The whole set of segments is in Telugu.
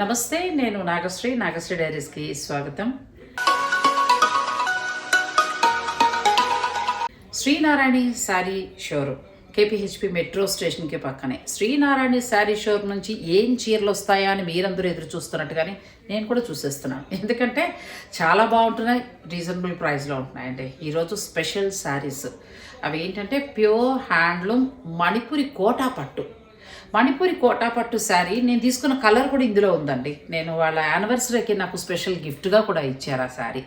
నమస్తే నేను నాగశ్రీ నాగశ్రీ డైరీస్కి స్వాగతం. శ్రీనారాయణి శారీ షోరూమ్ కేపీహెచ్పి మెట్రో స్టేషన్కి పక్కనే. శ్రీనారాయణి శారీ షోరూమ్ నుంచి ఏం చీరలు వస్తాయా అని మీరందరూ ఎదురు చూస్తున్నట్టుగానే నేను కూడా చూసేస్తున్నాను. ఎందుకంటే చాలా బాగుంటున్నాయి రీజనబుల్ ప్రైస్లో ఉంటున్నాయండి. ఈరోజు స్పెషల్ శారీస్. అవి ఏంటంటే ప్యూర్ హ్యాండ్లూమ్ మణిపురి కోటా పట్టు. మణిపూరి కోటా పట్టు శారీ నేను తీసుకున్న కలర్ కూడా ఇందులో ఉందండి. నేను వాళ్ళ యానివర్సరీకి నాకు స్పెషల్ గిఫ్ట్గా కూడా ఇచ్చారు ఆ శారీ.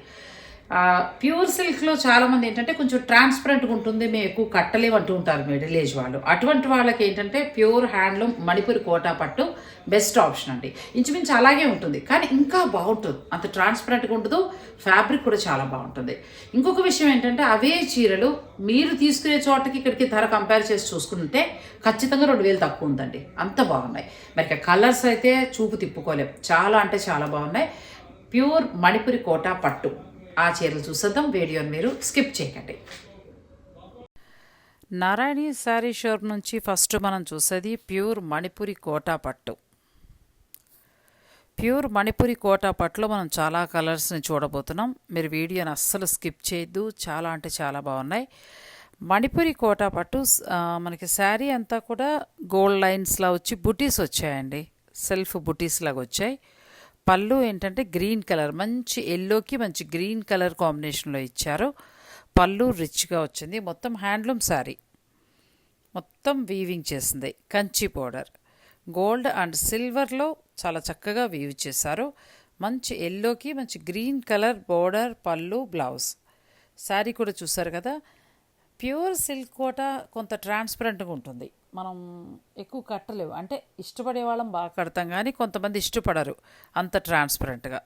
ప్యూర్ సిల్క్లో చాలామంది ఏంటంటే కొంచెం ట్రాన్స్పరెంట్గా ఉంటుంది మేము ఎక్కువ కట్టలేము అంటూ ఉంటారు మిడిల్ ఏజ్ వాళ్ళు. అటువంటి వాళ్ళకి ఏంటంటే ప్యూర్ హ్యాండ్లూమ్ మణిపూరి కోటా పట్టు బెస్ట్ ఆప్షన్ అండి. ఇంచుమించు అలాగే ఉంటుంది. కానీ ఇంకా బాగుంటుంది. అంత ట్రాన్స్పరెంట్గా ఉండదు ఫ్యాబ్రిక్ కూడా చాలా బాగుంటుంది. ఇంకొక విషయం ఏంటంటే అవే చీరలు మీరు తీసుకునే చోటకి ఇక్కడికి ధర కంపేర్ చేసి చూసుకుంటే ఖచ్చితంగా రెండు వేలు తక్కువ ఉందండి. అంత బాగున్నాయి. మరి కలర్స్ అయితే చూపు తిప్పుకోలేం. చాలా అంటే చాలా బాగున్నాయి. ప్యూర్ మణిపురి కోటా పట్టు. ఆ చీరలు చూసేద్దాం. వీడియోని మీరు స్కిప్ చేయకండి. నారాయణి శారీ షోర్ నుంచి ఫస్ట్ మనం చూసేది ప్యూర్ మణిపురి కోటా పట్టు. ప్యూర్ మణిపురి కోటా పట్టులో మనం చాలా కలర్స్ని చూడబోతున్నాం. మీరు వీడియోని అస్సలు స్కిప్ చేయొద్దు. చాలా అంటే చాలా బాగున్నాయి. మణిపురి కోటా పట్టు మనకి శారీ అంతా కూడా గోల్డ్ లైన్స్లా వచ్చి బుటీస్ వచ్చాయండి. సెల్ఫ్ బుటీస్ లాగా వచ్చాయి. పళ్ళు ఏంటంటే గ్రీన్ కలర్ మంచి ఎల్లోకి మంచి గ్రీన్ కలర్ కాంబినేషన్లో ఇచ్చారు. పళ్ళు రిచ్గా వచ్చింది. మొత్తం హ్యాండ్లూమ్ శారీ మొత్తం వీవింగ్ చేసింది. కంచి పౌడర్. గోల్డ్ అండ్ సిల్వర్లో చాలా చక్కగా వీవ్ చేశారు. మంచి ఎల్లోకి మంచి గ్రీన్ కలర్ బోర్డర్ పళ్ళు బ్లౌజ్. శారీ కూడా చూసారు కదా? ప్యూర్ సిల్క్ కోట కొంత ట్రాన్స్పరెంట్గా ఉంటుంది. మనం ఎక్కువ కట్టలేవు. అంటే ఇష్టపడే వాళ్ళం బాగా కడతాం కానీ కొంతమంది ఇష్టపడరు అంత ట్రాన్స్పరెంట్గా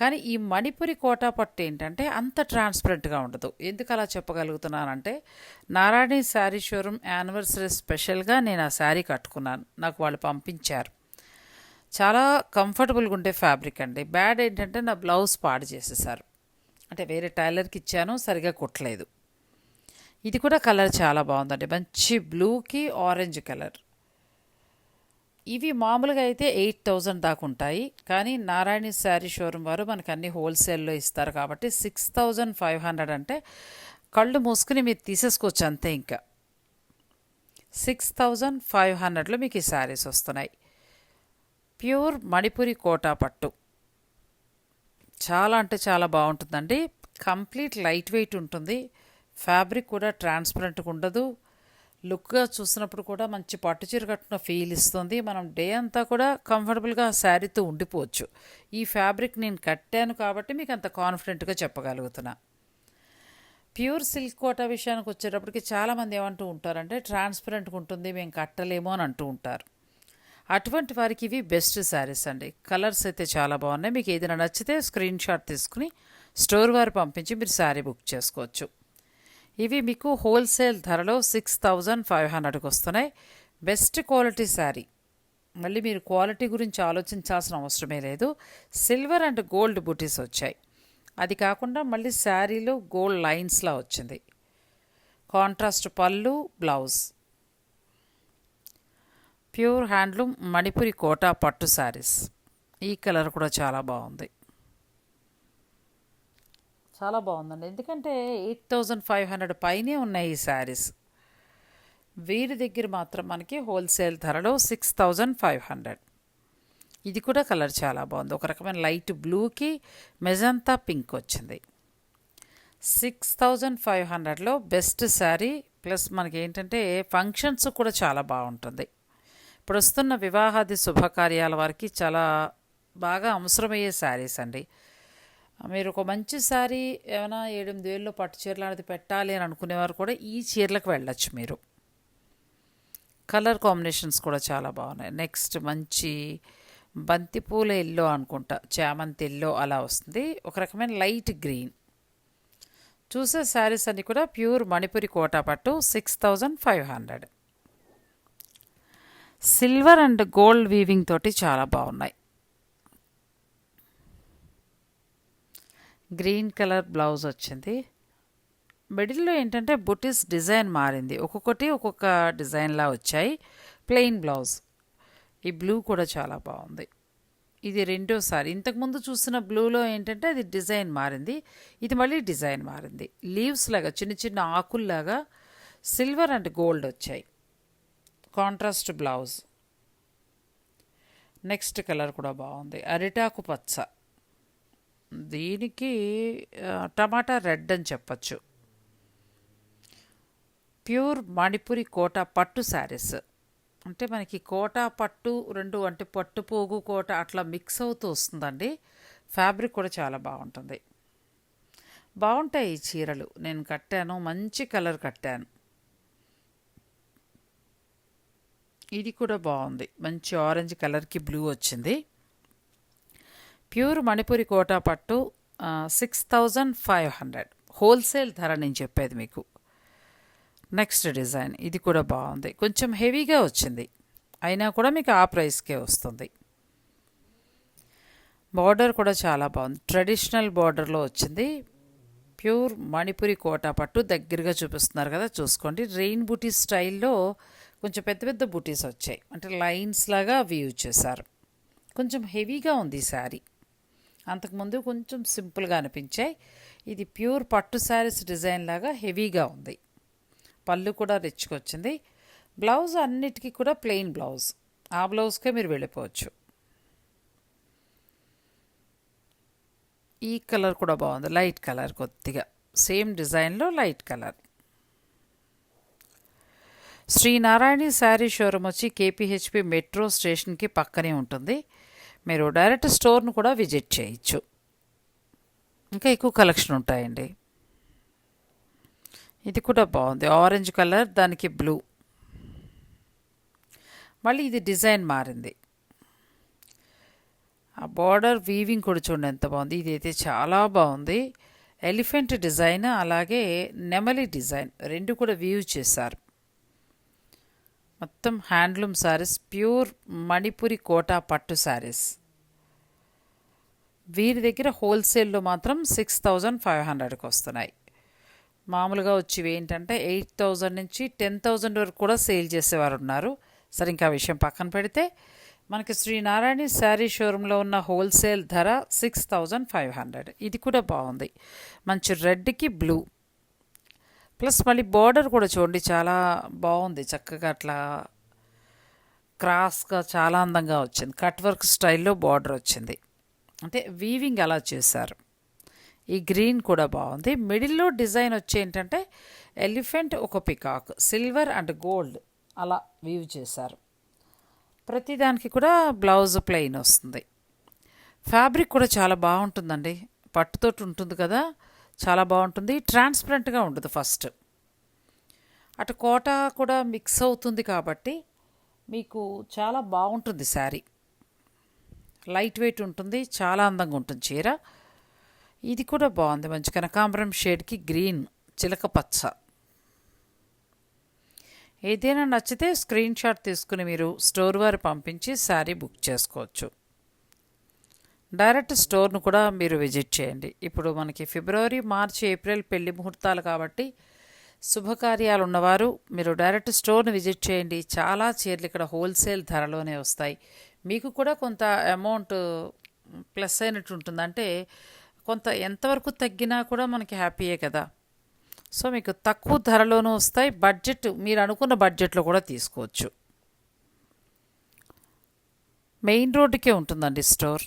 కానీ ఈ మణిపురి కోటా పట్టు ఏంటంటే అంత ట్రాన్స్పరెంట్గా ఉండదు. ఎందుకు అలా చెప్పగలుగుతున్నానంటే నారాయణి శారీ షోరూమ్ యానివర్సరీ స్పెషల్గా నేను ఆ శారీ కట్టుకున్నాను. నాకు వాళ్ళు పంపించారు. చాలా కంఫర్టబుల్గా ఉండే ఫ్యాబ్రిక్ అండి. బ్యాడ్ ఏంటంటే నా బ్లౌజ్ పాడు చేసేసారు. అంటే వేరే టైలర్కి ఇచ్చాను సరిగా కుట్టలేదు. ఇది కూడా కలర్ చాలా బాగుందండి. మంచి బ్లూకి ఆరెంజ్ కలర్. ఇవి మామూలుగా అయితే ఎయిట్ థౌజండ్ దాకా ఉంటాయి. కానీ నారాయణ శారీ షోరూమ్ వారు మనకు అన్ని హోల్సేల్లో ఇస్తారు కాబట్టి సిక్స్ థౌజండ్ ఫైవ్ హండ్రెడ్ అంటే కళ్ళు మూసుకుని మీరు తీసేసుకోవచ్చు అంతే ఇంకా. సిక్స్ థౌజండ్ ఫైవ్ హండ్రెడ్లో మీకు ఈ శారీస్ వస్తున్నాయి. ప్యూర్ మణిపురి కోటా పట్టు. చాలా అంటే చాలా బాగుంటుందండి. కంప్లీట్ లైట్ వెయిట్ ఉంటుంది. ఫ్యాబ్రిక్ కూడా ట్రాన్స్పరెంట్గా ఉండదు. లుక్గా చూసినప్పుడు కూడా మంచి పట్టు చీర కట్టిన ఫీల్ ఇస్తుంది. మనం డే అంతా కూడా కంఫర్టబుల్గా శారీతో ఉండిపోవచ్చు. ఈ ఫ్యాబ్రిక్ నేను కట్టాను కాబట్టి మీకు అంత కాన్ఫిడెంట్గా చెప్పగలుగుతున్నా. ప్యూర్ సిల్క్ కోటా విషయానికి వచ్చేటప్పటికి చాలామంది ఏమంటూ ఉంటారంటే ట్రాన్స్పరెంట్గా ఉంటుంది మేము కట్టలేమో అని అంటూ ఉంటారు. అటువంటి వారికి ఇవి బెస్ట్ శారీస్ అండి. కలర్స్ అయితే చాలా బాగున్నాయి. మీకు ఏదైనా నచ్చితే స్క్రీన్ షాట్ తీసుకుని స్టోర్ వారు పంపించి మీరు శారీ బుక్ చేసుకోవచ్చు. ఇవి మీకు హోల్సేల్ ధరలో సిక్స్ థౌజండ్ ఫైవ్ హండ్రెడ్కి వస్తున్నాయి. Best quality sari. మళ్ళీ మీరు క్వాలిటీ గురించి ఆలోచించాల్సిన అవసరమే లేదు. సిల్వర్ అండ్ గోల్డ్ బుటీస్ వచ్చాయి. అది కాకుండా మళ్ళీ శారీలో గోల్డ్ లైన్స్లా వచ్చింది. కాంట్రాస్ట్ పళ్ళు blouse. Pure handloom Manipuri Kota పట్టు శారీస్. ఈ కలర్ కూడా చాలా బాగుంది. చాలా బాగుందండి. ఎందుకంటే ఎయిట్ థౌజండ్ ఫైవ్ హండ్రెడ్ పైనే ఉన్నాయి ఈ శారీస్. వీరి దగ్గర మాత్రం మనకి హోల్సేల్ ధరలో సిక్స్ థౌజండ్ ఫైవ్ హండ్రెడ్. ఇది కూడా కలర్ చాలా బాగుంది. ఒక రకమైన లైట్ బ్లూకి మెజంతా పింక్ వచ్చింది. సిక్స్ థౌజండ్ ఫైవ్ హండ్రెడ్లో బెస్ట్ శారీ ప్లస్ మనకి ఏంటంటే ఫంక్షన్స్ కూడా చాలా బాగుంటుంది. ఇప్పుడు వస్తున్న వివాహాది శుభకార్యాల వారికి చాలా బాగా అవసరమయ్యే శారీస్ అండి. మీరు ఒక మంచి శారీ ఏమైనా ఏడెనిమిది వేల్లో పట్టు చీరలు అనేది పెట్టాలి అని అనుకునేవారు కూడా ఈ చీరలకు వెళ్ళచ్చు మీరు. కలర్ కాంబినేషన్స్ కూడా చాలా బాగున్నాయి. నెక్స్ట్ మంచి బంతిపూల ఎల్లో అనుకుంటా చామంతి ఎల్లో అలా వస్తుంది. ఒక రకమైన లైట్ గ్రీన్. చూసే శారీస్ అన్నీ కూడా ప్యూర్ మణిపురి కోటా పట్టు six thousand five hundred silver and gold weaving తోటి చాలా బాగున్నాయి. గ్రీన్ కలర్ బ్లౌజ్ వచ్చింది. మిడిల్లో ఏంటంటే బుటీస్ డిజైన్ మారింది. ఒక్కొక్కటి ఒక్కొక్క డిజైన్లా వచ్చాయి. Plain blouse. ఈ బ్లూ కూడా చాలా బాగుంది. ఇది రెండోసారి ఇంతకుముందు చూసిన బ్లూలో ఏంటంటే అది డిజైన్ మారింది. ఇది మళ్ళీ డిజైన్ మారింది. లీవ్స్ లాగా చిన్న చిన్న ఆకుల్లాగా సిల్వర్ అండ్ గోల్డ్ వచ్చాయి. కాంట్రాస్ట్ బ్లౌజ్ నెక్స్ట్ కలర్ కూడా బాగుంది. అరిటాకు పచ్చ. దీనికి టమాటా రెడ్ అని చెప్పచ్చు. ప్యూర్ మణిపురి కోట పట్టు శారీస్. అంటే మనకి కోట పట్టు రెండు అంటే పట్టు పోగు కోట అట్లా మిక్స్ అవుతూ వస్తుందండి. ఫ్యాబ్రిక్ కూడా చాలా బాగుంటుంది. బాగుంటాయి ఈ చీరలు. నేను కట్టాను మంచి కలర్ కట్టాను. ఇది కూడా బాగుంది. మంచి ఆరెంజ్ కలర్కి బ్లూ వచ్చింది. ప్యూర్ మణిపురి కోటా పట్టు six thousand five hundred wholesale ధర నేను చెప్పేది మీకు. Next design. ఇది కూడా బాగుంది. కొంచెం హెవీగా వచ్చింది. అయినా కూడా మీకు ఆ ప్రైస్కే వస్తుంది. బార్డర్ కూడా చాలా బాగుంది. ట్రెడిషనల్ బార్డర్లో వచ్చింది. ప్యూర్ మణిపురి కోటా పట్టు దగ్గరగా చూపిస్తున్నారు కదా చూసుకోండి. రెయిన్ బూటీ స్టైల్లో కొంచెం పెద్ద పెద్ద బూటీస్ వచ్చాయి. అంటే లైన్స్ లాగా వ్యూ చేశారు. కొంచెం హెవీగా ఉంది శారీ. అంతకుముందు కొంచెం సింపుల్గా అనిపించాయి. ఇది ప్యూర్ పట్టు శారీస్ డిజైన్ లాగా హెవీగా ఉంది. పళ్ళు కూడా రిచ్గా వచ్చింది. బ్లౌజ్ అన్నిటికీ కూడా ప్లెయిన్ బ్లౌజ్. ఆ బ్లౌజ్కే మీరు వెళ్ళిపోవచ్చు. ఈ కలర్ కూడా బాగుంది. లైట్ కలర్ కొద్దిగా. సేమ్ డిజైన్లో light colour. Sri Narayani sari showroom వచ్చి కేపీహెచ్పి మెట్రో స్టేషన్కి పక్కనే ఉంటుంది. మీరు డైరెక్ట్ స్టోర్ను కూడా విజిట్ చేయొచ్చు. ఇంకా ఎక్కువ కలెక్షన్ ఉంటాయండి. ఇది కూడా బాగుంది. ఆరెంజ్ కలర్ దానికి బ్లూ. మళ్ళీ ఇది డిజైన్ మారింది. ఆ బార్డర్ వీవింగ్ కూడా చూడండి ఎంత బాగుంది. ఇది అయితే చాలా బాగుంది. ఎలిఫెంట్ డిజైన్ అలాగే నెమలి డిజైన్ రెండు కూడా వీవ్ చేశారు. మొత్తం హ్యాండ్లూమ్ శారీస్ ప్యూర్ మణిపురి కోటా పట్టు శారీస్ వీరి దగ్గర హోల్సేల్లో మాత్రం సిక్స్ థౌజండ్ ఫైవ్ హండ్రెడ్కి వస్తున్నాయి. మామూలుగా వచ్చి ఏంటంటే ఎయిట్ థౌజండ్ నుంచి టెన్ థౌజండ్ వరకు కూడా సేల్ చేసేవారు ఉన్నారు. సరే ఇంకా విషయం పక్కన పెడితే మనకి శ్రీనారాయణ శారీ షోరూంలో ఉన్న హోల్సేల్ ధర సిక్స్ థౌజండ్ ఫైవ్ హండ్రెడ్. ఇది కూడా బాగుంది. మంచి రెడ్కి బ్లూ. ప్లస్ మళ్ళీ బార్డర్ కూడా చూడండి చాలా బాగుంది. చక్కగా అట్లా క్రాస్గా చాలా అందంగా వచ్చింది. కట్ వర్క్ స్టైల్లో బార్డర్ వచ్చింది. అంటే వీవింగ్ అలా చేశారు. ఈ గ్రీన్ కూడా బాగుంది. మిడిల్లో డిజైన్ వచ్చి ఏంటంటే ఎలిఫెంట్ ఒక పికాక్ సిల్వర్ అండ్ గోల్డ్ అలా వీవ్ చేశారు. ప్రతిదానికి కూడా బ్లౌజ్ ప్లెయిన్ వస్తుంది. ఫ్యాబ్రిక్ కూడా చాలా బాగుంటుందండి. పట్టుతోటి ఉంటుంది కదా. చాలా బాగుంటుంది. ట్రాన్స్పరెంట్గా ఉండదు ఫస్ట్. అటు కోట కూడా మిక్స్ అవుతుంది కాబట్టి మీకు చాలా బాగుంటుంది శారీ. లైట్ వెయిట్ ఉంటుంది చాలా అందంగా ఉంటుంది చీర. ఇది కూడా బాగుంది మంచి కనకాంబరం షేడ్కి గ్రీన్ చిలక పచ్చ. ఏదైనా నచ్చితే స్క్రీన్ షాట్ తీసుకుని మీరు స్టోర్ వారు పంపించి శారీ బుక్ చేసుకోవచ్చు. డైరెక్ట్ స్టోర్ను కూడా మీరు విజిట్ చేయండి. ఇప్పుడు మనకి ఫిబ్రవరి మార్చి ఏప్రిల్ పెళ్ళి ముహూర్తాలు కాబట్టి శుభకార్యాలు ఉన్నవారు మీరు డైరెక్ట్ స్టోర్ని విజిట్ చేయండి. చాలా చీరలు ఇక్కడ హోల్సేల్ ధరలోనే వస్తాయి. మీకు కూడా కొంత అమౌంట్ ప్లస్ అయినట్టు ఉంటుంది. అంటే కొంత ఎంతవరకు తగ్గినా కూడా మనకి హ్యాపీయే కదా. సో మీకు తక్కువ ధరలోనూ వస్తాయి. బడ్జెట్ మీరు అనుకున్న బడ్జెట్లో కూడా తీసుకోవచ్చు. మెయిన్ రోడ్డుకే ఉంటుందండి స్టోర్.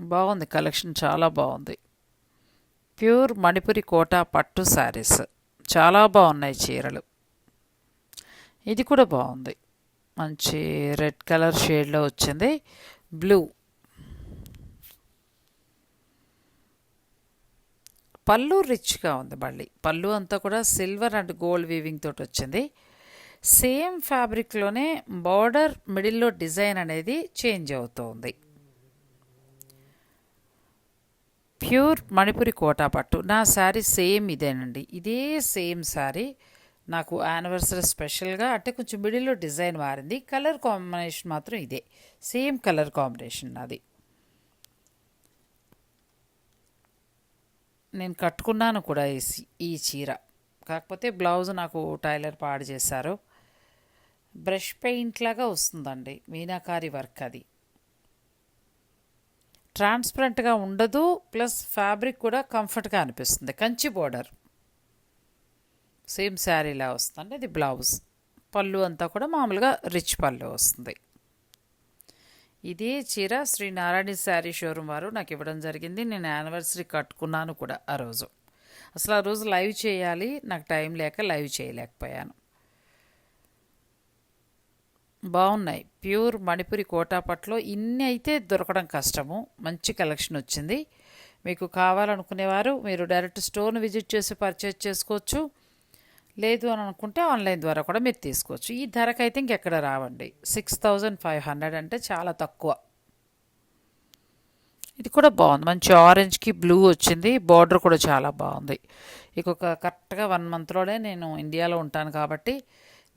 బాగుంది కలెక్షన్ చాలా బాగుంది. ప్యూర్ మణిపురి కోటా పట్టు శారీస్. చాలా బాగున్నాయి చీరలు. ఇది కూడా బాగుంది. మంచి రెడ్ కలర్ షేడ్లో వచ్చింది. బ్లూ. పళ్ళు రిచ్గా ఉంది మళ్ళీ. పళ్ళు అంతా కూడా సిల్వర్ అండ్ గోల్డ్ వీవింగ్ తోటి వచ్చింది. సేమ్ ఫ్యాబ్రిక్లోనే బార్డర్ మిడిల్లో డిజైన్ అనేది చేంజ్ అవుతుంది. ప్యూర్ మణిపురి కోటా పట్టు. నా శారీ సేమ్ ఇదేనండి. ఇదే సేమ్ శారీ. నాకు యానివర్సరీ స్పెషల్గా అంటే కొంచెం మిడిల్లో డిజైన్ మారింది. కలర్ కాంబినేషన్ మాత్రం ఇదే. సేమ్ కలర్ కాంబినేషన్ నాది. నేను కట్టుకున్నాను కూడా ఈ ఈ చీర. కాకపోతే బ్లౌజ్ నాకు టైలర్ పాడు చేశారు. బ్రష్ పెయింట్ లాగా వస్తుందండి. మీనాకారి వర్క్ అది. ట్రాన్స్పరెంట్గా ఉండదు ప్లస్ ఫ్యాబ్రిక్ కూడా కంఫర్ట్గా అనిపిస్తుంది. కంచి బోర్డర్. సేమ్ శారీలా వస్తుంది. ఇది బ్లౌజ్. పళ్ళు అంతా కూడా మామూలుగా రిచ్ పళ్ళు వస్తుంది. ఇది చీర శ్రీ నారాయణ శారీ షోరూమ్ వారు నాకు ఇవ్వడం జరిగింది. నేను యానివర్సరీ కట్టుకున్నాను కూడా ఆ రోజు. అసలు ఆ రోజు లైవ్ చేయాలి. నాకు టైం లేక లైవ్ చేయలేకపోయాను. బాగున్నాయి. ప్యూర్ మణిపురి కోటాపట్లో ఇన్ని అయితే దొరకడం కష్టము. మంచి కలెక్షన్ వచ్చింది. మీకు కావాలనుకునేవారు మీరు డైరెక్ట్ స్టోర్ను విజిట్ చేసి పర్చేజ్ చేసుకోవచ్చు. లేదు అని అనుకుంటే ఆన్లైన్ ద్వారా కూడా మీరు తీసుకోవచ్చు. ఈ ధరకైతే ఇంకెక్కడ రావండి. సిక్స్ థౌజండ్ ఫైవ్ హండ్రెడ్ అంటే చాలా తక్కువ. ఇది కూడా బాగుంది. మంచి ఆరెంజ్కి బ్లూ వచ్చింది. బార్డర్ కూడా చాలా బాగుంది. ఇక కరెక్ట్గా వన్ మంత్లోనే నేను ఇండియాలో ఉంటాను కాబట్టి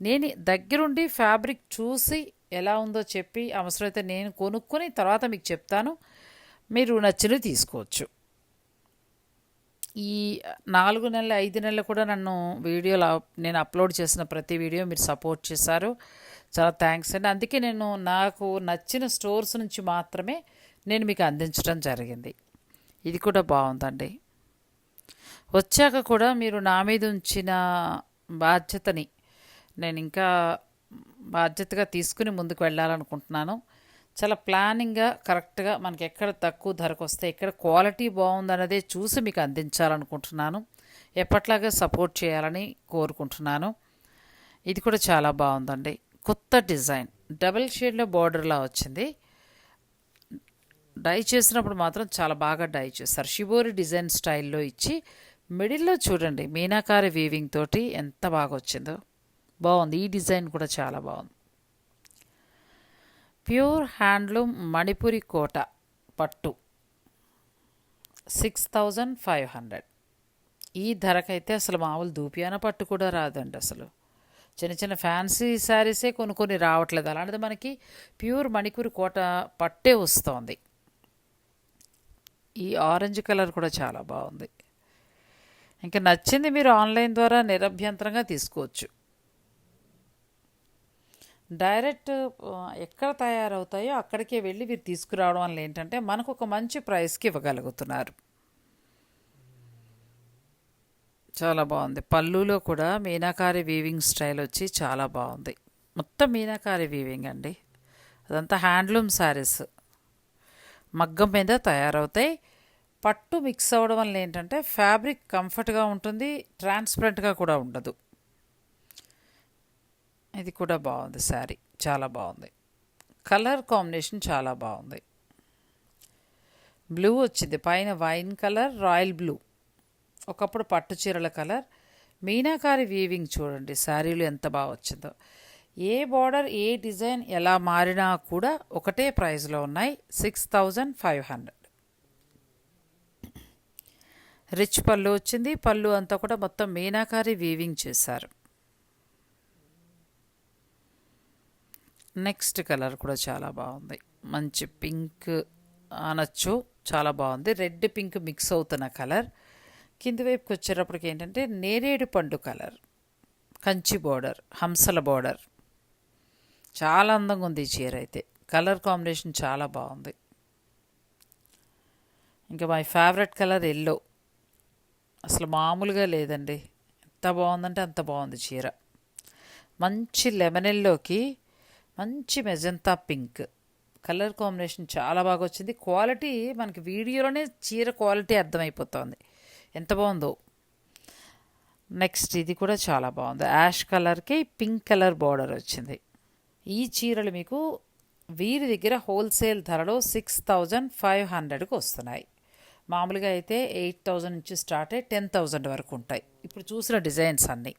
నేను దగ్గరుండి ఫ్యాబ్రిక్ చూసి ఎలా ఉందో చెప్పి అవసరమైతే నేను కొనుక్కొని తర్వాత మీకు చెప్తాను. మీరు నచ్చినవి తీసుకోవచ్చు. ఈ నాలుగు నెలలు ఐదు నెలలు కూడా నన్ను వీడియోలు నేను అప్లోడ్ చేసిన ప్రతి వీడియో మీరు సపోర్ట్ చేశారు. చాలా థ్యాంక్స్ అండి. అందుకే నేను నాకు నచ్చిన స్టోర్స్ నుంచి మాత్రమే నేను మీకు అందించడం జరిగింది. ఇది కూడా బాగుందండి. వచ్చాక కూడా మీరు నా మీద ఉంచిన బాధ్యతని నేను ఇంకా బాధ్యతగా తీసుకుని ముందుకు వెళ్ళాలనుకుంటున్నాను. చాలా ప్లానింగ్గా కరెక్ట్గా మనకి ఎక్కడ తక్కువ ధరకు వస్తే ఎక్కడ క్వాలిటీ బాగుందన్నదే చూసి మీకు అందించాలనుకుంటున్నాను. ఎప్పట్లాగా సపోర్ట్ చేయాలని కోరుకుంటున్నాను. ఇది కూడా చాలా బాగుందండి. కొత్త డిజైన్. డబుల్ షేడ్లో బార్డర్లా వచ్చింది. డై చేసినప్పుడు మాత్రం చాలా బాగా డై చేస్తారు షిబోరి డిజైన్ స్టైల్లో ఇచ్చి మిడిల్లో చూడండి మీనాకారి వీవింగ్ తోటి ఎంత బాగా వచ్చిందో బాగుంది. ఈ డిజైన్ కూడా చాలా బాగుంది. ప్యూర్ హ్యాండ్లూమ్ మణిపురి కోట పట్టు సిక్స్ థౌజండ్ ఫైవ్ హండ్రెడ్. ఈ ధరకైతే అసలు మామూలు దూపియాన పట్టు కూడా రాదండి అసలు. చిన్న చిన్న ఫ్యాన్సీ శారీసే కొన్ని కొన్ని రావట్లేదు. అలాంటిది మనకి ప్యూర్ మణిపూరి కోట పట్టే వస్తోంది. ఈ ఆరెంజ్ కలర్ కూడా చాలా బాగుంది. ఇంకా నచ్చింది మీరు ఆన్లైన్ ద్వారా నిరభ్యంతరంగా తీసుకోవచ్చు. డైరెక్ట్ ఎక్కడ తయారవుతాయో అక్కడికే వెళ్ళి మీరు తీసుకురావడం వల్ల ఏంటంటే మనకు ఒక మంచి ప్రైస్కి ఇవ్వగలుగుతున్నారు. చాలా బాగుంది. పళ్ళులో కూడా మీనాకారి వీవింగ్ స్టైల్ వచ్చి చాలా బాగుంది. మొత్తం మీనాకారి వీవింగ్ అండి. అదంతా హ్యాండ్లూమ్ శారీస్. మగ్గం మీద తయారవుతాయి. పట్టు మిక్స్ అవ్వడం వల్ల ఏంటంటే ఫ్యాబ్రిక్ కంఫర్ట్గా ఉంటుంది ట్రాన్స్పరెంట్గా కూడా ఉండదు. ఇది కూడా బాగుంది శారీ చాలా బాగుంది. కలర్ కాంబినేషన్ చాలా బాగుంది. బ్లూ వచ్చింది పైన వైన్ కలర్ రాయల్ బ్లూ. ఒకప్పుడు పట్టు చీరల కలర్. మీనాకారి వీవింగ్ చూడండి శారీలు ఎంత బాగా వచ్చిందో. ఏ బార్డర్ ఏ డిజైన్ ఎలా మారినా కూడా ఒకటే ప్రైస్లో ఉన్నాయి six thousand five hundred. Rich పళ్ళు వచ్చింది పళ్ళు అంతా కూడా మొత్తం మీనాకారి వీవింగ్ చేశారు. నెక్స్ట్ కలర్ కూడా చాలా బాగుంది. మంచి పింక్ అనొచ్చు చాలా బాగుంది. రెడ్ పింక్ మిక్స్ అవుతున్న కలర్. కింది వైపుకి వచ్చేటప్పటికి ఏంటంటే నేరేడు పండు కలర్. కంచి బోర్డర్ హంసల బోర్డర్. చాలా అందంగా ఉంది ఈ చీర అయితే. కలర్ కాంబినేషన్ చాలా బాగుంది. ఇంకా మై ఫేవరెట్ కలర్ ఎల్లో. అసలు మామూలుగా లేదండి. ఎంత బాగుందంటే అంత బాగుంది చీర. మంచి లెమన్ ఎల్లోకి మంచి మెజంతా పింక్. కలర్ కాంబినేషన్ చాలా బాగా వచ్చింది. క్వాలిటీ మనకి వీడియోలోనే చీర క్వాలిటీ అర్థమైపోతుంది. ఎంత బాగుందో. నెక్స్ట్ ఇది కూడా చాలా బాగుంది. యాష్ కలర్కి పింక్ కలర్ బార్డర్ వచ్చింది. ఈ చీరలు మీకు వీరి దగ్గర హోల్సేల్ ధరలో సిక్స్ థౌజండ్ ఫైవ్ హండ్రెడ్కి వస్తున్నాయి. మామూలుగా అయితే ఎయిట్ థౌజండ్ నుంచి స్టార్ట్ అయ్యి టెన్ థౌజండ్ వరకు ఉంటాయి. ఇప్పుడు చూసిన డిజైన్స్ అన్నీ.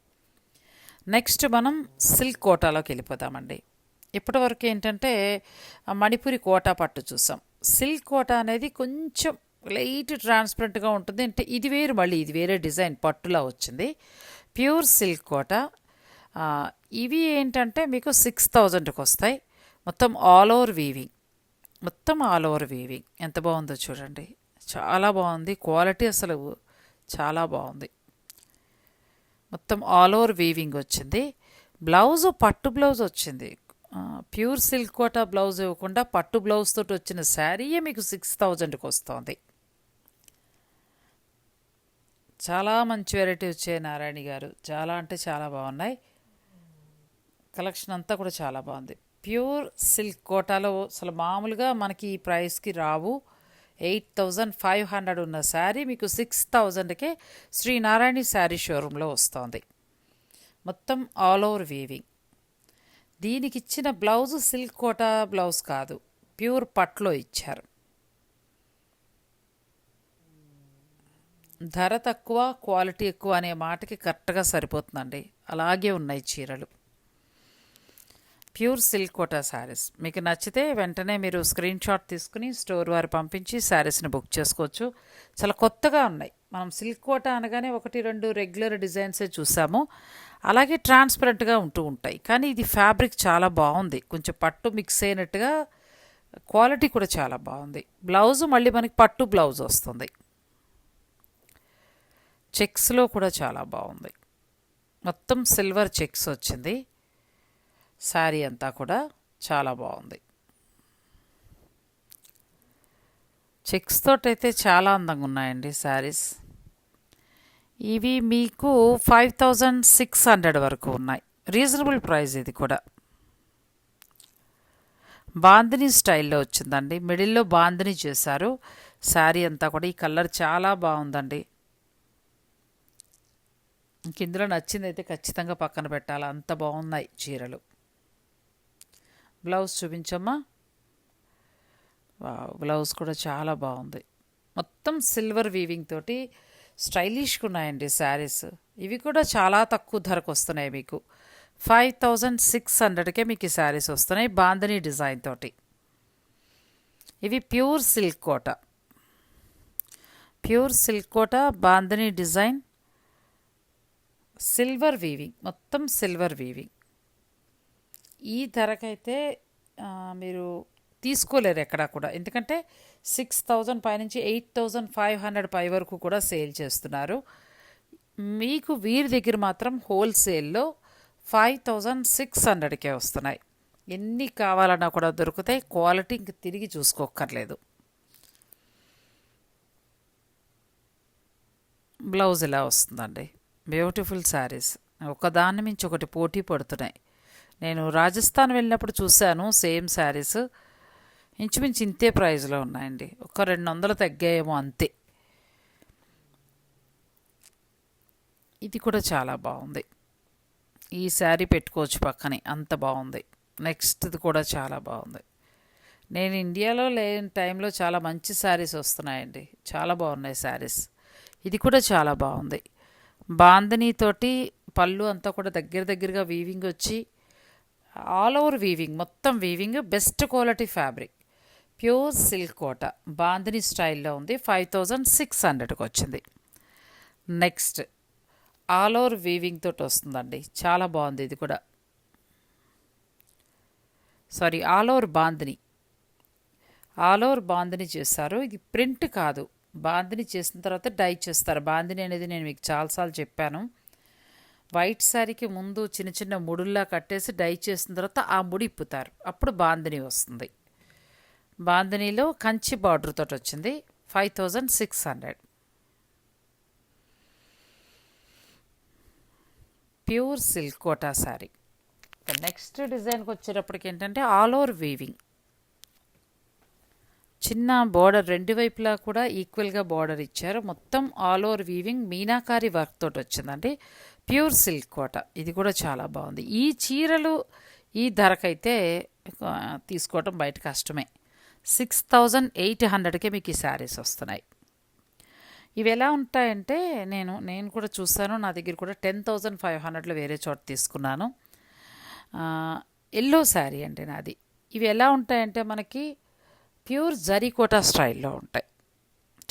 నెక్స్ట్ మనం సిల్క్ కోటాలోకి వెళ్ళిపోతామండి ఇప్పటివరకు ఏంటంటే మణిపురి కోటా పట్టు చూసాం. సిల్క్ కోటా అనేది కొంచెం లైట్ ట్రాన్స్పరెంట్గా ఉంటుంది. అంటే ఇది వేరు మళ్ళీ ఇది వేరే డిజైన్ పట్టులా వచ్చింది. Pure silk Kota. ఇవి ఏంటంటే మీకు సిక్స్ థౌజండ్కి వస్తాయి. మొత్తం ఆల్ ఓవర్ వీవింగ్. మొత్తం ఆల్ ఓవర్ వీవింగ్. ఎంత బాగుందో చూడండి. చాలా బాగుంది. క్వాలిటీ అసలు చాలా బాగుంది. మొత్తం ఆల్ ఓవర్ వీవింగ్ వచ్చింది. బ్లౌజ్ పట్టు బ్లౌజ్ వచ్చింది. ప్యూర్ సిల్క్ కోటా బ్లౌజ్ ఇవ్వకుండా పట్టు బ్లౌజ్ తోటి వచ్చిన శారీయే మీకు సిక్స్ థౌజండ్కి వస్తుంది. చాలా మంచి వెరైటీ వచ్చాయి నారాయణ గారు. చాలా అంటే చాలా బాగున్నాయి. కలెక్షన్ అంతా కూడా చాలా బాగుంది. ప్యూర్ సిల్క్ కోటాలో అసలు మామూలుగా మనకి ఈ ప్రైస్కి రావు. ఎయిట్ థౌజండ్ ఫైవ్ హండ్రెడ్ ఉన్న శారీ మీకు సిక్స్ థౌజండ్కే శ్రీ నారాయణ శారీ షోరూంలో వస్తుంది. మొత్తం ఆల్ ఓవర్ వీవింగ్. దీనికి ఇచ్చిన బ్లౌజ్ సిల్క్ కోటా బ్లౌజ్ కాదు. ప్యూర్ పట్లో ఇచ్చారు. ధర తక్కువ క్వాలిటీ ఎక్కువ అనే మాటకి కరెక్ట్గా సరిపోతుందండి. అలాగే ఉన్నాయి చీరలు. Pure silk Kota saris. మీకు నచ్చితే వెంటనే మీరు స్క్రీన్ షాట్ తీసుకుని స్టోర్ వారు పంపించి శారీస్ని బుక్ చేసుకోవచ్చు. చాలా కొత్తగా ఉన్నాయి. మనం సిల్క్ కోట అనగానే ఒకటి రెండు రెగ్యులర్ డిజైన్సే చూసాము. అలాగే ట్రాన్స్పరెంట్గా ఉంటూ ఉంటాయి. కానీ ఇది ఫ్యాబ్రిక్ చాలా బాగుంది. కొంచెం పట్టు మిక్స్ అయినట్టుగా క్వాలిటీ కూడా చాలా బాగుంది. బ్లౌజ్ మళ్ళీ మనకి పట్టు బ్లౌజ్ వస్తుంది. చెక్స్లో కూడా చాలా బాగుంది. మొత్తం సిల్వర్ చెక్స్ వచ్చింది. శారీ అంతా కూడా చాలా బాగుంది. చెక్స్ తోటైతే చాలా అందంగా ఉన్నాయండి శారీస్. ఇవి మీకు ఫైవ్ థౌజండ్ సిక్స్ హండ్రెడ్ వరకు ఉన్నాయి. రీజనబుల్ ప్రైస్ ఇది కూడా. బాందిని స్టైల్లో వచ్చిందండి. మిడిల్లో బాందిని చేశారు. శారీ అంతా కూడా ఈ కలర్ చాలా బాగుందండి. ఇందులో నచ్చింది అయితే ఖచ్చితంగా పక్కన పెట్టాలి. అంత బాగున్నాయి చీరలు. బ్లౌజ్ చూపించమ్మా. బ్లౌజ్ కూడా చాలా బాగుంది. మొత్తం సిల్వర్ వీవింగ్ తోటి స్టైలిష్గా ఉన్నాయండి శారీస్. ఇవి కూడా చాలా తక్కువ ధరకు వస్తున్నాయి మీకు. ఫైవ్ థౌజండ్ సిక్స్ హండ్రెడ్కే మీకు ఈ శారీస్ వస్తున్నాయి బాందని డిజైన్ తోటి. ఇవి pure silk Kota. Pure silk Kota bandhani design silver weaving మొత్తం సిల్వర్ వీవింగ్. ఈ ధరకైతే మీరు తీసుకోలేరు ఎక్కడా కూడా. ఎందుకంటే సిక్స్ థౌజండ్ పైనుంచి ఎయిట్ థౌజండ్ ఫైవ్ హండ్రెడ్ పై వరకు కూడా సేల్ చేస్తున్నారు. మీకు వీరి దగ్గర మాత్రం హోల్సేల్లో ఫైవ్ థౌజండ్ సిక్స్ హండ్రెడ్కే వస్తున్నాయి. ఎన్ని కావాలన్నా కూడా దొరుకుతాయి. క్వాలిటీ ఇంక తిరిగి చూసుకోక్కర్లేదు. బ్లౌజ్ ఇలా వస్తుందండి? బ్యూటిఫుల్ శారీస్ ఒకదాని మించి ఒకటి పోటీ పడుతున్నాయి. నేను రాజస్థాన్ వెళ్ళినప్పుడు చూశాను సేమ్ శారీస్ ఇంచుమించు ఇంతే ప్రైస్లో ఉన్నాయండి. ఒక రెండు వందలు తగ్గాయేమో అంతే. ఇది కూడా చాలా బాగుంది. ఈ శారీ పెట్టుకోవచ్చు పక్కనే అంత బాగుంది. నెక్స్ట్ది కూడా చాలా బాగుంది. నేను ఇండియాలో లేని టైంలో చాలా మంచి శారీస్ వస్తున్నాయండి. చాలా బాగున్నాయి శారీస్. ఇది కూడా చాలా బాగుంది. బాందనీతోటి పళ్ళు అంతా కూడా దగ్గర దగ్గరగా వీవింగ్ వచ్చి ఆల్ ఓవర్ వీవింగ్ మొత్తం weaving best quality fabric pure silk Kota. Bandhani స్టైల్లో ఉంది. ఫైవ్ థౌజండ్ సిక్స్ హండ్రెడ్కి వచ్చింది. నెక్స్ట్ ఆల్ ఓవర్ వీవింగ్ తోటి వస్తుందండి. చాలా బాగుంది ఇది కూడా. Sari all over bandhani. All over bandhani చేస్తారు ఇది ప్రింట్ కాదు. బాందిని చేసిన తర్వాత డై చేస్తారు. బాందిని అనేది నేను మీకు చాలాసార్లు చెప్పాను. వైట్ శారీకి ముందు చిన్న చిన్న ముడుల్లా కట్టేసి డై చేసిన తర్వాత ఆ ముడి ఇప్పుతారు. అప్పుడు బాందిని వస్తుంది. బాందినీలో కంచి బార్డర్ తోటి వచ్చింది. Five thousand six hundred. Pure silk Kota sari next డిజైన్కి వచ్చేటప్పటికి ఏంటంటే ఆల్ ఓవర్ వీవింగ్. చిన్న బార్డర్ రెండు వైపులా కూడా ఈక్వల్గా బార్డర్ ఇచ్చారు. మొత్తం all over weaving meenakari work తోటి వచ్చిందండి. Pure silk Kota. ఇది కూడా చాలా బాగుంది. ఈ చీరలు ఈ ధరకైతే తీసుకోవటం బయట కష్టమే. సిక్స్ థౌజండ్ ఎయిట్ హండ్రెడ్కే మీకు ఈ శారీస్ వస్తున్నాయి. ఇవి ఎలా ఉంటాయంటే నేను నేను కూడా చూసాను నా దగ్గర కూడా టెన్ థౌజండ్ ఫైవ్ హండ్రెడ్లో వేరే చోట తీసుకున్నాను. ఎల్లో శారీ అండి నాది. ఇవి ఎలా ఉంటాయంటే మనకి ప్యూర్ జరీకోటా స్టైల్లో ఉంటాయి.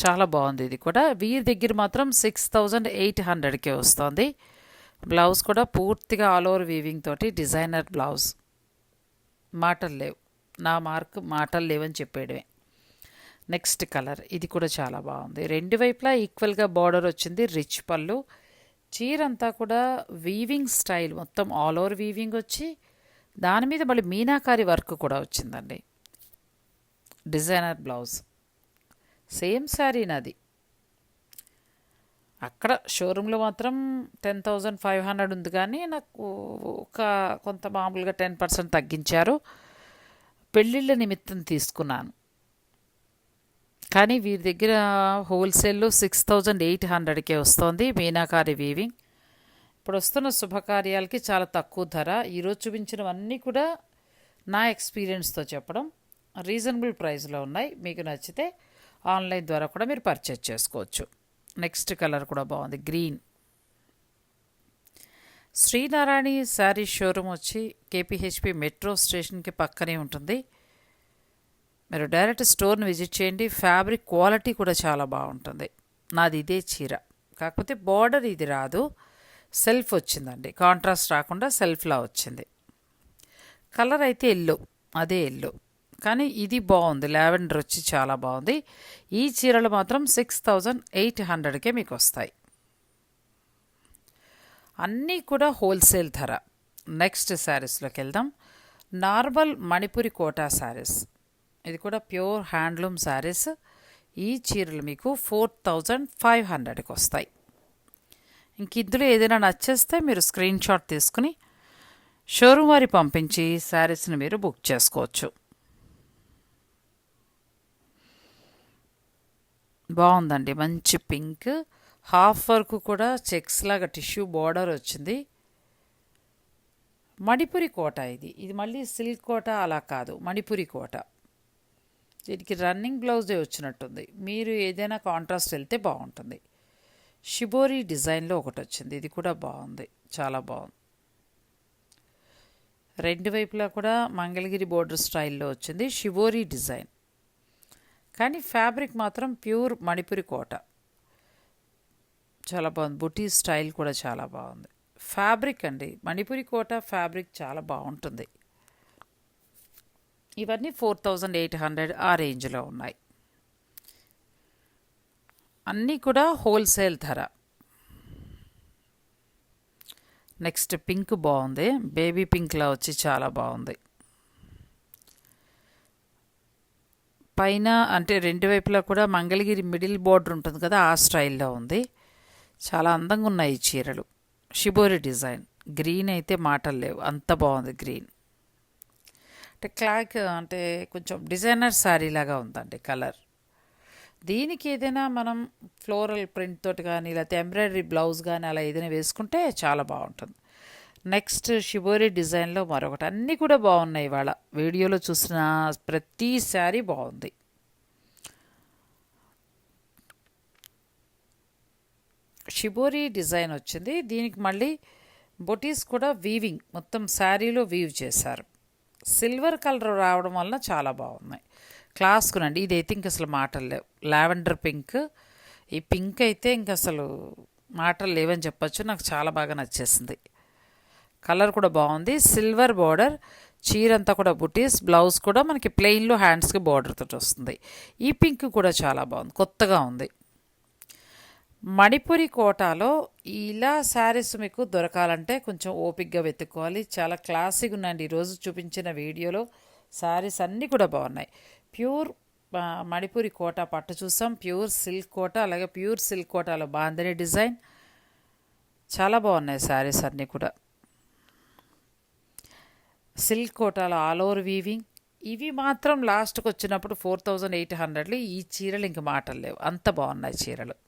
చాలా బాగుంది ఇది కూడా. వీరి దగ్గర మాత్రం సిక్స్ థౌజండ్ ఎయిట్ హండ్రెడ్కే వస్తుంది. బ్లౌజ్ కూడా పూర్తిగా ఆల్ ఓవర్ వీవింగ్ తోటి డిజైనర్ బ్లౌజ్. మాటలు లేవు. నా మార్క్ మాటలు లేవని చెప్పేయడమే. నెక్స్ట్ కలర్ ఇది కూడా చాలా బాగుంది. రెండు వైపులా ఈక్వల్గా బార్డర్ వచ్చింది. రిచ్ పళ్ళు. చీర అంతా కూడా వీవింగ్ స్టైల్ మొత్తం ఆల్ ఓవర్ వీవింగ్ వచ్చి దాని మీద మళ్ళీ మీనాకారి వర్క్ కూడా వచ్చిందండి. డిజైనర్ బ్లౌజ్ సేమ్ శారీ నాది. అక్కడ షోరూంలో మాత్రం టెన్ థౌజండ్ ఫైవ్ హండ్రెడ్ ఉంది కానీ నాకు ఒక కొంత మామూలుగా టెన్ పర్సెంట్ తగ్గించారు. పెళ్ళిళ్ళ నిమిత్తం తీసుకున్నాను. కానీ వీరి దగ్గర హోల్సేల్లో సిక్స్ థౌజండ్ ఎయిట్ హండ్రెడ్కే వస్తోంది మీనాకారి వీవింగ్. ఇప్పుడు వస్తున్న శుభకార్యాలకి చాలా తక్కువ ధర. ఈరోజు చూపించినవన్నీ కూడా నా ఎక్స్పీరియన్స్తో చెప్పడం రీజనబుల్ ప్రైస్లో ఉన్నాయి. మీకు నచ్చితే ఆన్లైన్ ద్వారా కూడా మీరు పర్చేజ్ చేసుకోవచ్చు. నెక్స్ట్ కలర్ కూడా బాగుంది. గ్రీన్. శ్రీనారాయణి శారీ షోరూమ్ వచ్చి కేపీహెచ్పి మెట్రో స్టేషన్కి పక్కనే ఉంటుంది. మీరు డైరెక్ట్ స్టోర్ని విజిట్ చేయండి. ఫ్యాబ్రిక్ క్వాలిటీ కూడా చాలా బాగుంటుంది. నాది ఇదే చీర. కాకపోతే బార్డర్ ఇది రాదు. సెల్ఫ్ వచ్చిందండి. కాంట్రాస్ట్ రాకుండా సెల్ఫ్లా వచ్చింది. కలర్ అయితే ఎల్లో. అదే ఎల్లో. కానీ ఇది బాగుంది. లావెండర్ వచ్చి చాలా బాగుంది. ఈ చీరలు మాత్రం సిక్స్ థౌజండ్ ఎయిట్ హండ్రెడ్కే మీకు వస్తాయి. అన్నీ కూడా హోల్సేల్ ధర. నెక్స్ట్ శారీస్లోకి వెళ్దాం. నార్మల్ మణిపురి కోటా శారీస్. ఇది కూడా ప్యూర్ హ్యాండ్లూమ్ శారీస్. ఈ చీరలు మీకు ఫోర్ థౌజండ్ ఫైవ్ హండ్రెడ్కి వస్తాయి. ఇంక ఇందులో ఏదైనా నచ్చేస్తే మీరు స్క్రీన్ షాట్ తీసుకుని షోరూమ్ వారి పంపించి శారీస్ని మీరు బుక్ చేసుకోవచ్చు. బాగుందండి. మంచి పింక్. హాఫ్ వర్క్ కూడా చెక్స్ లాగా టిష్యూ బోర్డర్ వచ్చింది. మణిపురి కోట ఇది. ఇది మళ్ళీ సిల్క్ కోట అలా కాదు. మణిపురి కోట. దీనికి రన్నింగ్ బ్లౌజే వచ్చినట్టుంది. మీరు ఏదైనా కాంట్రాస్ట్ వెళ్తే బాగుంటుంది. షిబోరి డిజైన్లో ఒకటి వచ్చింది. ఇది కూడా బాగుంది. చాలా బాగుంది. రెండు వైపులా కూడా మంగళగిరి బోర్డర్ స్టైల్లో వచ్చింది. Shibori design. కానీ ఫ్యాబ్రిక్ మాత్రం ప్యూర్ మణిపురి కోట. చాలా బాగుంది. బుటీ స్టైల్ కూడా చాలా బాగుంది. ఫ్యాబ్రిక్ అండి. మణిపురి కోట ఫ్యాబ్రిక్ చాలా బాగుంటుంది. ఇవన్నీ ఫోర్ థౌజండ్ ఎయిట్ హండ్రెడ్ ఆ రేంజ్లో ఉన్నాయి. అన్నీ కూడా హోల్సేల్ ధర. నెక్స్ట్ పింక్ బాగుంది. బేబీ పింక్లా వచ్చి చాలా బాగుంది. పైన అంటే రెండు వైపులా కూడా మంగళగిరి మిడిల్ బోర్డర్ ఉంటుంది కదా ఆ స్టైల్లో ఉంది. చాలా అందంగా ఉన్నాయి ఈ చీరలు. Shibori design. గ్రీన్ అయితే మాటలు లేవు. అంత బాగుంది గ్రీన్. అంటే క్లాక్ అంటే కొంచెం డిజైనర్ శారీ లాగా ఉందండి కలర్. దీనికి ఏదైనా మనం ఫ్లోరల్ ప్రింట్ తోటి కానీ లేకపోతే ఎంబ్రాయిడరీ బ్లౌజ్ కానీ అలా ఏదైనా వేసుకుంటే చాలా బాగుంటుంది. నెక్స్ట్ షిబోరి డిజైన్లో మరొకటి. అన్నీ కూడా బాగున్నాయి ఇవాళ. వీడియోలో చూసిన ప్రతి శారీ బాగుంది. షిబోరి డిజైన్ వచ్చింది. దీనికి మళ్ళీ బొటీస్ కూడా వీవింగ్ మొత్తం శారీలో వీవ్ చేశారు. సిల్వర్ కలర్ రావడం వలన చాలా బాగున్నాయి. క్లాస్కునండి ఇదైతే ఇంక అసలు మాటలు లేవు. లావెండర్ పింక్ ఈ పింక్ అయితే ఇంక అసలు మాటలు లేవని చెప్పచ్చు. నాకు చాలా బాగా నచ్చేసింది. కలర్ కూడా బాగుంది. సిల్వర్ బార్డర్ చీర అంతా కూడా బుటీస్ బ్లౌజ్ కూడా మనకి ప్లెయిన్లో హ్యాండ్స్కి బార్డర్ తోటి వస్తుంది. ఈ పింక్ కూడా చాలా బాగుంది. కొత్తగా ఉంది. మణిపురి కోటాలో ఇలా శారీస్ మీకు దొరకాలంటే కొంచెం ఓపిక్గా వెతుక్కోవాలి. చాలా క్లాసిక్ ఉన్నాయండి. ఈరోజు చూపించిన వీడియోలో శారీస్ అన్నీ కూడా బాగున్నాయి. ప్యూర్ మణిపురి కోట పట్టు చూసాం. ప్యూర్ సిల్క్ కోట అలాగే ప్యూర్ సిల్క్ కోటాలో బాందని డిజైన్. చాలా బాగున్నాయి శారీస్ అన్నీ కూడా. సిల్క్ కోటాలో ఆల్ ఓవర్ వీవింగ్. ఇవి మాత్రం లాస్ట్కి వచ్చినప్పుడు ఫోర్ థౌజండ్ ఎయిట్ హండ్రెడ్లు. ఈ చీరలు ఇంక మాటలు లేవు. అంత బాగున్నాయి చీరలు.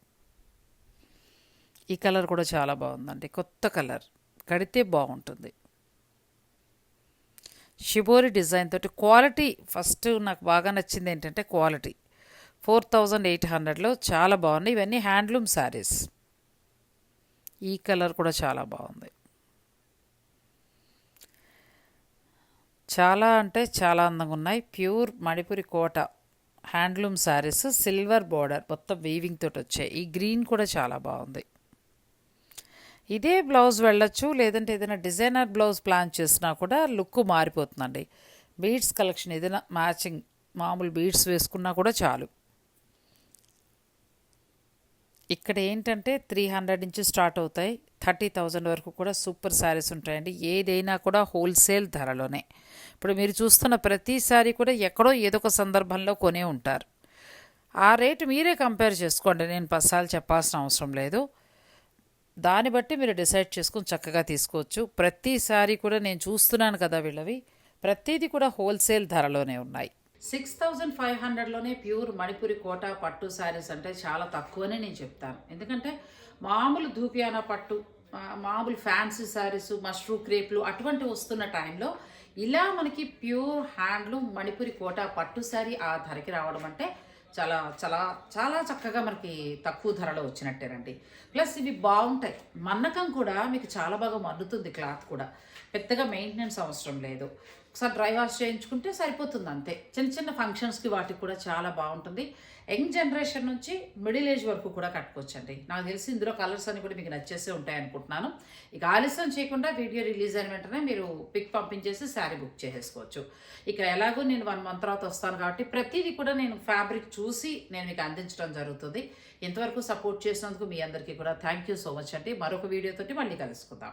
ఈ కలర్ కూడా చాలా బాగుందండి. కొత్త కలర్. కడితే బాగుంటుంది. షిబోరి డిజైన్ తోటి క్వాలిటీ ఫస్ట్ నాకు బాగా నచ్చింది ఏంటంటే క్వాలిటీ. ఫోర్ థౌజండ్ ఎయిట్ హండ్రెడ్లో చాలా బాగున్నాయి. ఇవన్నీ హ్యాండ్లూమ్ శారీస్. ఈ కలర్ కూడా చాలా బాగుంది. చాలా అంటే చాలా అందంగా ఉన్నాయి. Pure Manipuri Kota handloom saris. Silver border మొత్తం వీవింగ్ తోటి వచ్చాయి. ఈ గ్రీన్ కూడా చాలా బాగుంది. ఇదే బ్లౌజ్ వెళ్ళొచ్చు లేదంటే ఏదైనా డిజైనర్ బ్లౌజ్ ప్లాన్ చేసినా కూడా లుక్ మారిపోతుందండి. బీడ్స్ కలెక్షన్ ఏదైనా మ్యాచింగ్ మామూలు బీడ్స్ వేసుకున్నా కూడా చాలు. ఇక్కడ ఏంటంటే త్రీ హండ్రెడ్ నుంచి స్టార్ట్ అవుతాయి. థర్టీ థౌజండ్ వరకు కూడా సూపర్ శారీస్ ఉంటాయండి. ఏదైనా కూడా హోల్సేల్ ధరలోనే. ఇప్పుడు మీరు చూస్తున్న ప్రతి కూడా ఎక్కడో ఏదో ఒక సందర్భంలో కొనే ఉంటారు. ఆ రేటు మీరే కంపేర్ చేసుకోండి. నేను పసాలు చెప్పాల్సిన అవసరం లేదు. దాన్ని బట్టి మీరు డిసైడ్ చేసుకుని చక్కగా తీసుకోవచ్చు. ప్రతిసారి కూడా నేను చూస్తున్నాను కదా వీళ్ళవి. ప్రతిదీ కూడా హోల్సేల్ ధరలోనే ఉన్నాయి. సిక్స్ థౌజండ్ ఫైవ్ హండ్రెడ్లోనే ప్యూర్ మణిపురి కోట పట్టు శారీస్ అంటే చాలా తక్కువనే నేను చెప్తాను. ఎందుకంటే మామూలు ధూపియానా పట్టు మామూలు ఫ్యాన్సీ శారీస్ మష్రూ క్రేప్లు అటువంటి వస్తున్న టైంలో ఇలా మనకి ప్యూర్ హ్యాండ్లూమ్ మణిపురి కోట పట్టు శారీ ఆ ధరకి రావడం అంటే చాలా చాలా చాలా చక్కగా మనకి తక్కువ ధరలో వచ్చినట్టేనండి. ప్లస్ ఇవి బాగుంటాయి. మన్నకం కూడా మీకు చాలా బాగా మన్నుతుంది క్లాత్ కూడా. పెద్దగా మెయింటెనెన్స్ అవసరం లేదు. ఒకసారి డ్రై వాష్ చేయించుకుంటే సరిపోతుంది అంతే. చిన్న చిన్న ఫంక్షన్స్కి వాటికి కూడా చాలా బాగుంటుంది. యంగ్ జనరేషన్ నుంచి మిడిల్ ఏజ్ వరకు కూడా కట్టుకోవచ్చండి. నాకు తెలిసి ఇందులో కలర్స్ అన్ని కూడా మీకు నచ్చేసే ఉంటాయి అనుకుంటున్నాను. ఇక ఆలస్యం చేయకుండా వీడియో రిలీజ్ అయిన వెంటనే మీరు పిక్ పంపించేసి శారీ బుక్ చేసేసుకోవచ్చు. ఇక ఎలాగో నేను వన్ మంత్ తర్వాత వస్తాను కాబట్టి ప్రతిదీ కూడా నేను ఫ్యాబ్రిక్ చూసి నేను మీకు అందించడం జరుగుతుంది. ఇంతవరకు సపోర్ట్ చేసినందుకు మీ అందరికీ కూడా థ్యాంక్ యూ సో మచ్ అండి. మరొక వీడియోతోటి మళ్ళీ కలుసుకుందాం.